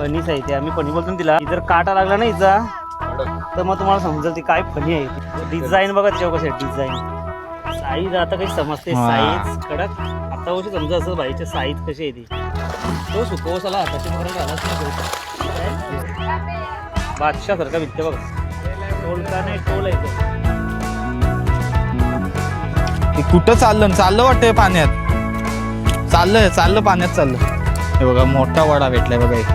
फणीच आहे ते. आम्ही फणी बोलतो ना तिला. जर काटा लागला ना हिचा तर मग तुम्हाला समजेल ती काय फणी आहे डिझाईन बघा तेव्हा कसं डिझाईन साईज आता काही समजते. साईज कडक. आता वर्षी समजा असं भाईच्या साईज कशी आहे ती. तो सुकवसाला हाताची पकडून घालाच बादशाह सारखा विकते बघा. टोल का नाही टोल आहे कुठं चाललं? चाललं वाटतंय पाण्यात. चाललंय चाललं पाण्यात चाललं. हे बघा मोठा वडा भेटलाय बघा एक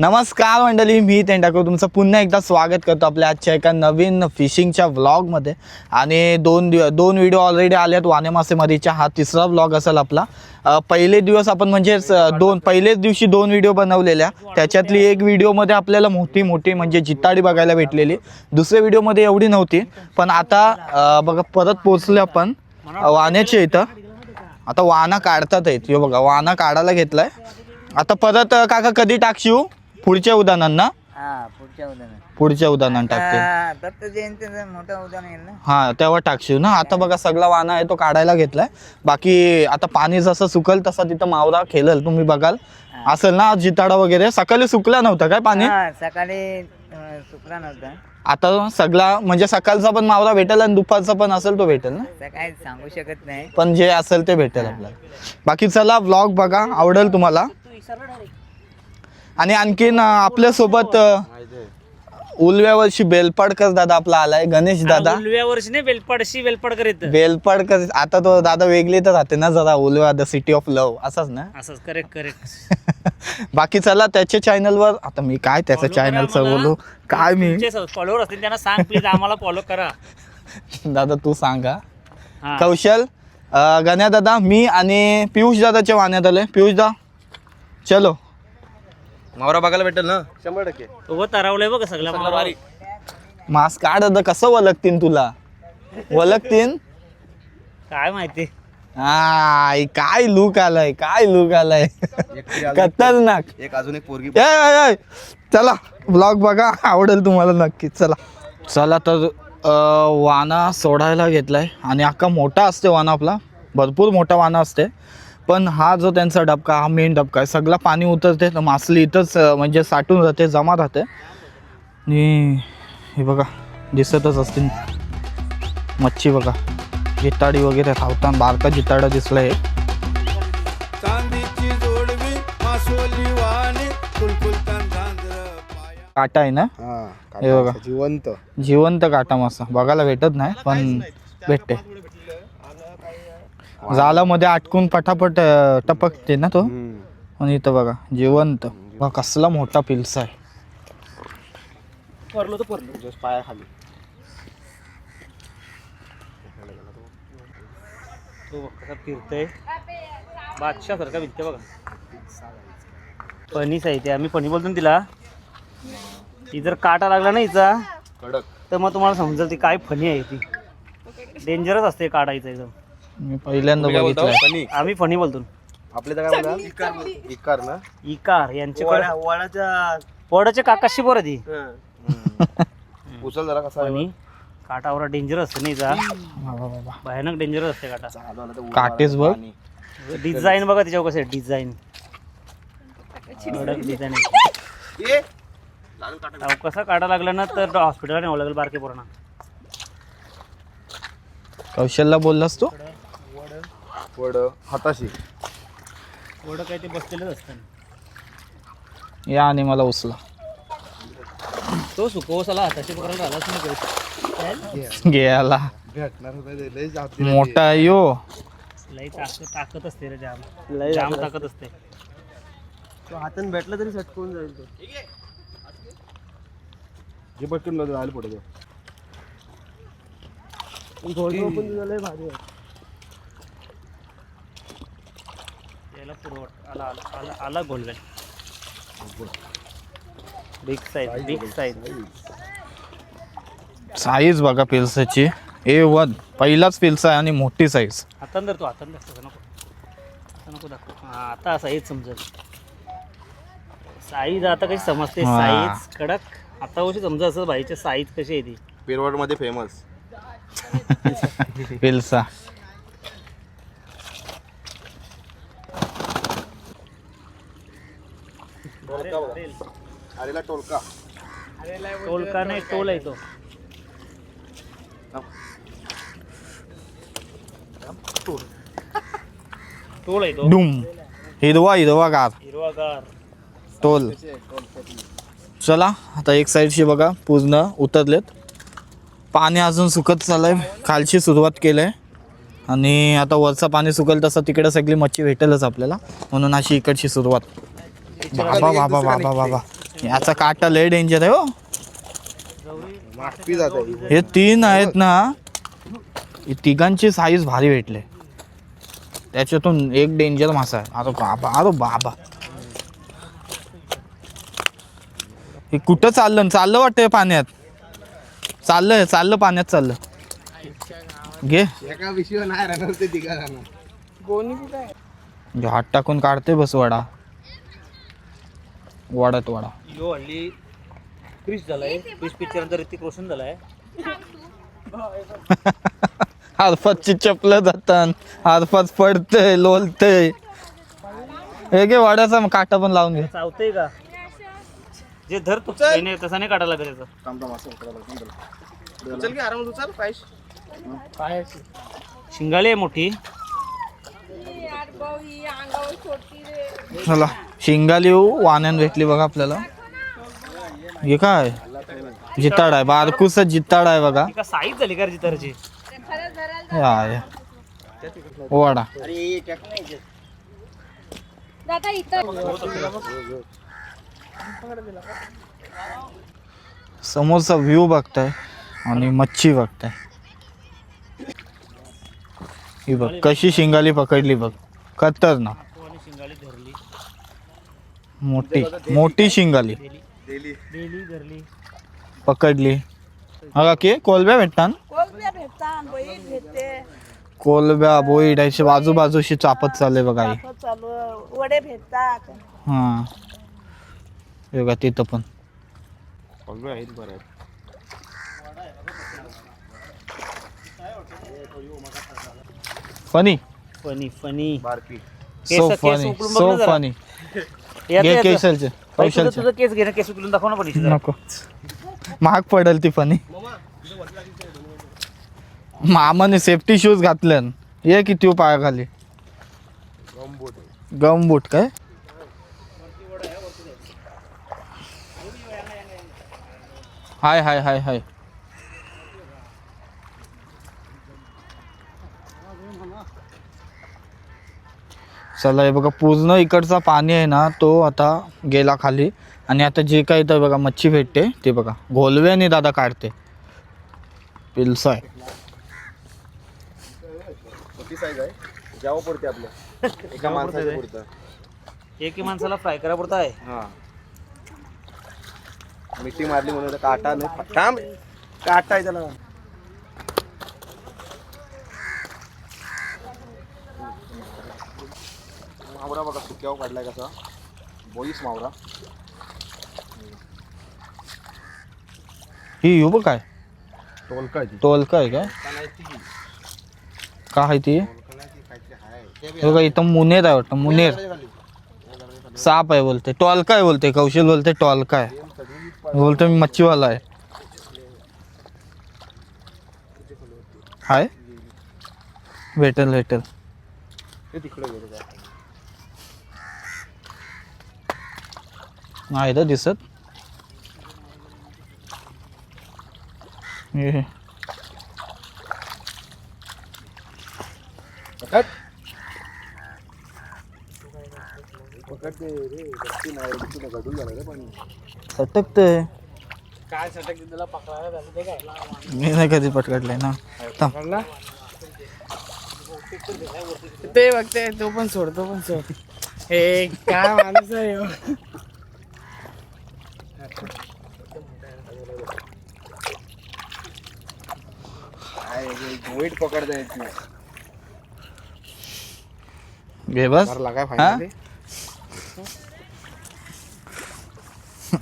नमस्कार मंडळी मी तेंडाकर तुमचं पुन्हा एकदा स्वागत करतो आपल्या आजच्या एका नवीन फिशिंगच्या व्लॉगमध्ये. आणि दोन दिव दोन व्हिडिओ ऑलरेडी आल्यात वाणे मासेमारीच्या. हा तिसरा व्लॉग असेल आपला. पहिले दिवस आपण म्हणजेच दोन पहिलेच दिवशी दोन व्हिडिओ बनवलेल्या. त्याच्यातली एक व्हिडिओमध्ये आपल्याला मोठी मोठी म्हणजे जिताडी बघायला भेटलेली. दुसऱ्या व्हिडिओमध्ये एवढी नव्हती. पण आता बघा परत पोचले आपण वाण्याच्या इथं. आता वाना काढतात आहेत बघा वाना काढायला घेतलाय. आता परत काका कधी टाकशीव पुढच्या उदाहरणांना? हा पुढच्या उदाहरण पुढच्या उदाहरण टाकते. दत्त जयंतीचं मोठं उदाहरण येईल ना? हा तेव्हा टाकशीव ना? आता बघा सगळा वाना आहे तो काढायला घेतलाय. बाकी आता पाणी जसं सुकल तसा तिथं मावरा खेळल तुम्ही बघाल. असेल ना जिताडा वगैरे? सकाळी सुकला नव्हता काय पाणी? हा सकाळी अं, सुकला नव्हता. आता सगळा म्हणजे सकाळचा पण मावरा भेटेल आणि दुपारचा पण असेल तो भेटेल ना? सकाळी सांगू शकत नाही. पण जे असेल ते भेटेल आपल्याला. बाकी चला व्लॉग बघा आवडेल तुम्हाला. आणि आणखीन आपल्यासोबत उलव्या वर्षी बेलपाडकर दादा आपला आलाय गणेश दादा. उलव्या वर्षी नाही बेलपाडशी बेलपाडकर येतं बेलपाडकर आता तो दादा वेगळी तर राहते ना जरा उलव्या द सिटी ऑफ लव्ह असाच ना? असंच करेक्ट करेक्ट बाकी चला त्याच्या चॅनलवर आता मी काय त्याचं Follow करा चॅनलचं. बोलू? काय मी? फॉलोअर असतील त्यांना सांग प्लीज आम्हाला फॉलो करा. दादा तू सांगा. कौशल गण्या दादा मी आणि पियुष दादाच्या वाण्यात आलोय. पियुष दा चलो. मावरा बघायला भेटेल ना? शंभर टक्के. उभं तरावलंय बघ सगळ्या मला मास्क काढ दादा कसं वलगतीन तुला? वलगतीन? काय माहिती? आय काय लुक आलाय काय लुक आलाय? खतरनाक. एक अजून एक पोरगी ए, ए, ए, चला ब्लॉग बघा आवडेल तुम्हाला नक्की चला. चला तर अं, वाना सोडायला घेतलाय. आणि अख्खा मोठा असते वाना आपला. भरपूर मोठा वाना असते. पण हा जो त्यांचा डबका हा मेन डबका आहे. सगळा पाणी उतरते तर मासली इथंच म्हणजे साठून राहते जमा राहते. आणि हे बघा दिसतच असतील. मच्छी बघा. जिताडी वगैरे धावताना बारका जिताडा दिसला पाया. काटा आहे ना? हे बघा. जिवंत. जिवंत काटा मासा. बघायला भेटत नाही पण भेटते. जालामध्ये अटकून पटापट अं, टपकते ना तो? आणि इथं बघा जिवंत. बघा कसला मोठा पिल्सा आहे. परलो तर परलो. पाया खाली. तो बघ कसा फिरतोय. बादशाह सारखा बघा. फणीच आहे ते. आम्ही फणी बोलतो ना तिला. ती जर काटा लागला ना हिचा कडक. तर मग तुम्हाला समजेल ती काय फणी आहे ती. डेंजरस असते काढायचं एकदम. मी पहिल्यांदा तुम्ही काय बोलता? बघितलंय. फणी. आम्ही फणी बोलतो. आपल्या इथं काय बोलतात इकार ना. इकार वडाचा वडाच्या काकाशी बरं ती. उचल जरा कसा आहे काटावर डेंजर असते नाही जा. भयानक डेंजरस असते काटा. चालू आला तर उडा काटेच बघ. पाणी. डिझाईन बघा त्याच्यावर कसं डिझाईन डिझाईन कसा काढा लागला ना तर हॉस्पिटलला न्यावं लागेल बारके पोरांना. कौशलला बोललास तू? वड हाताशी. एवढं काही ते बसलेलंच असतं. या आणि मला उचला. तो सुकवसाला हाताशी पकडायला आलाच नाही गेला. भेटणार होता ते लय जाती मोठा आहे यो. लई ताकद ताकद असते रे जाम. जाम ताकद असते. हाताने भेटला तरी सटकून जाईल तो. जे पटकन आलं पुढे याला पुरवट आला आला आला आला golden big size big size size बघा पिल्साची ए वन पहिलाच पिल्सा आहे आणि मोठी साईज धर तू धर तसं नको. नको दाखव. हा आता साईज समजेल. साईज आता कशी समजते? हा. साईज कडक. आता कशी समजा असं भाईच्या साईज कशी आहे ती. पेरवडमध्ये फेमस पिल्सा आलेला टोलका. टोलका नाही टोल आहे. तो. टोल आहे तो. डुम. हिरवा हिरवा गार. हिरवागार. टोल. चला आता एक साईडशी बघा पूर्ण उतरलेत. पाणी अजून सुकत चाललंय. खालची सुरुवात केलंय. आणि आता वरचं पाणी सुकल तसं तिकडे सगळी मच्छी भेटेलच आपल्याला. म्हणून अशी इकडची सुरुवात. बाबा बाबा बाबा बाबा याचा काटा लय डेंजर आहे हो. माफी जात आहे. हे तीन आहेत ना ही तिघांची साईज भारी भेटले. त्याच्यातून एक डेंजर मासा आहे. अरे बाबा अरे बाबा. हे कुठं चाललं? चाललं वाटतंय पाण्यात. चाललंय चाललं पाण्यात चाललं. घे. एका विषय नाही राहणार ते तिघा राहणार घे, हात टाकून काढते बस वडा वडात वडा यो हल्ली क्रिश झालाय. क्रिश पिक्चर नंतर ऋतिक रोशन झालाय. हारफातची चपलं जातात हारफात पडतंय लोलतय. हे घे वड्याचा काटा पण लावून घे. चावतंय का? जे धर तू. नाही तसा नाही काढायला लागेल याचं. चल की आरामात उचल. पायश शिंगाली आहे मोठी. चला. शिंगाली वाण्यान भेटली बघा आपल्याला. हे काय? जिताड आहे बारकूस जिताड आहे बघा. साईज झाली का जितारची हे. वडा. समोरचा व्ह्यू बघताय आणि मच्छी बघताय. ही बघ कशी शिंगाली पकडली बघ. खतरनाक. मोठी. मोठी शिंगाली. डेली धरली पकडली. हा की? कोलब्या भेटतात कोलब्या भेटतात बैल भेटते. कोलब्या बोईड अशी बाजूबाजूशी चापत चालले बघा ही असं चालू. वडे भेटतात. हा. हे बघा तिथं पण. आहेत बरं. फनी. Funny funny. सो केस- केस फनी सो. फनी घे याचं. केसलचे बाई, तुझं कौशलचे. तुझं केस घे ना केस उकलून दाखव ना पण इथे जरा. नको. महाग पडेल ती फनी मामाने सेफ्टी शूज घातले ये किती पायाखाली. गम बूट काय? हाय हाय हाय हाय. चला हे बघा पूर्ण इकडचा पाणी आहे ना तो आता गेला खाली. आणि आता जे काही इथं बघा मच्छी भेटते ते बघा. घोलव्याने दादा काढते. पिलसा एका ही माणसाला फ्राय करा पुरता. आहे. हा. मिठी मारली म्हणून काटा नाही. काटा आहे त्याला. मावरा बघा सुक्यावर काढलाय कसा. बोईस मावरा. ही येऊ बघ काय. टोलका टोलका आहे काय? का आहे ती? हे बघा इथं मुनेर आहे वाटतं मुनेर. साप आहे बोलते टॉलका आहे बोलते कौशल बोलते टॉलका आहे. बोलतो मी मच्छीवाला आहे. हाय. भेटेल भेटेल. ते तिकडे गेले काय? नाही तर दिसत. हे. पकड. सटकतंय. काय सटक तुला पकडायला झालं ते काय? मी नाही कधी पटकडलंय ना. थांब. पकडला? ते बघते तो पण सोड तो पण सोड. हे काय माणूस आहे ह्यो. वेट पकडता येत नाही. घे बस. मारला काय हा?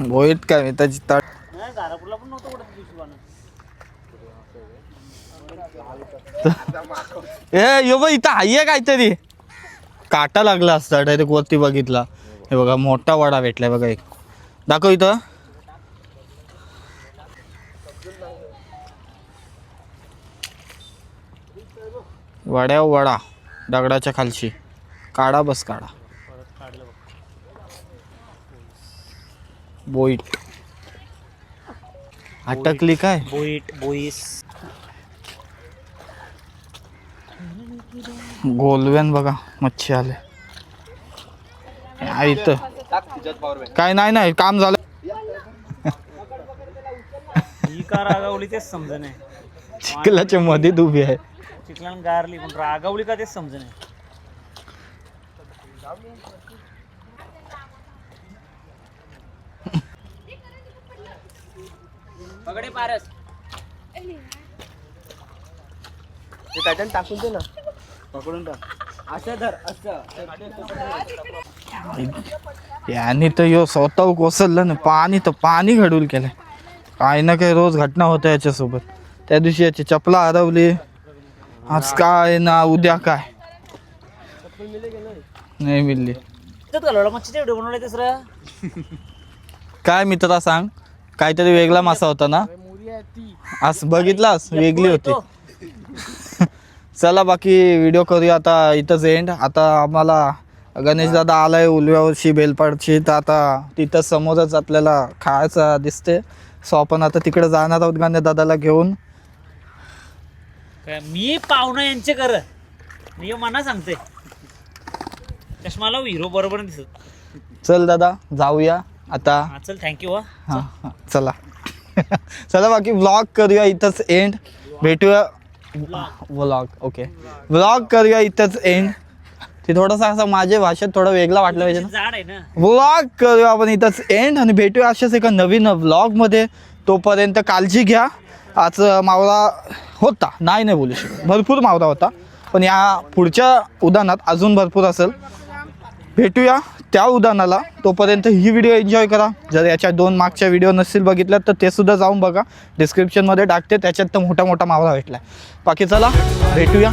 मी त्याची ताट नाही, दारापूरला पण नव्हतं कुठं दिवशी ए यो बघ इथं आहे काहीतरी. काटा लागला असता डायरेक्ट वरती बघितला. हे बघा मोठा वडा भेटलाय बघा एक. दाखव इथं. वड्या वडा दगडाच्या खालची. काढा बस काढा. बोईट. अटकली काय? बोईट बोईस. गोलव्यान बघा मच्छी आले. इथं. काय नाही नाही काम झालं. ही का रागावली तेच समज नाही. चिखलाच्या मध्ये उभी आहे. चिखलान गारली पण रागावली का तेच समज नाही. यांनी तर यो स्वतः कोसळलं ना पाणी तर पाणी घडूल केलंय. काही ना काही रोज घटना होत्या याच्यासोबत. त्या दिवशी याची चपला हरवली. आज काय ना उद्या काय? नाही मिळली. त्यात घालवला मच्छीचे व्हिडिओ बनवले तिसरा. काय मित्रा सांग? काहीतरी वेगळा मासा होता ना? आज बघितलास वेगळी होती. चला बाकी व्हिडिओ करूया आता इथंच एंड आता आम्हाला गणेश दादा आलाय उलव्यावरची बेलपाडची. तर आता तिथं समोरच आपल्याला खायचं दिसते सो आपण आता तिकडे जाणार आहोत गणेश दादाला घेऊन. काय मी पाहुणा यांचे कर मी मना सांगते. चष्माला हिरो बरोबर दिसत. चल दादा जाऊया. आता हा चल थँक्यू हा. हां हां चला. चला बाकी व्लॉग करूया इथंच एंड भेटूया. व्लॉग ओके व्लॉग करूया इथंच एंड ते थोडंसं असं माझ्या भाषेत थोडं वेगळं वाटलं पाहिजे ना. जाड आहे ना. व्लॉग करूया आपण इथंच एंड आणि भेटूया अशाच एका नवीन व्लॉगमध्ये तोपर्यंत काळजी घ्या. आज मावळा होता. नाही नाही बोलू शकत. भरपूर मावळा होता. पण या पुढच्या उदाहरणात अजून भरपूर असेल. भेटूया त्या उदाहरणाला. तोपर्यंत ही व्हिडिओ एन्जॉय करा. जर याच्या दोन मागच्या व्हिडिओ नसतील बघितल्या तर ते सुद्धा जाऊन बघा. डिस्क्रिप्शनमध्ये टाकते. त्याच्यात तर मोठा मोठा मावळा भेटला बाकी चला भेटूया.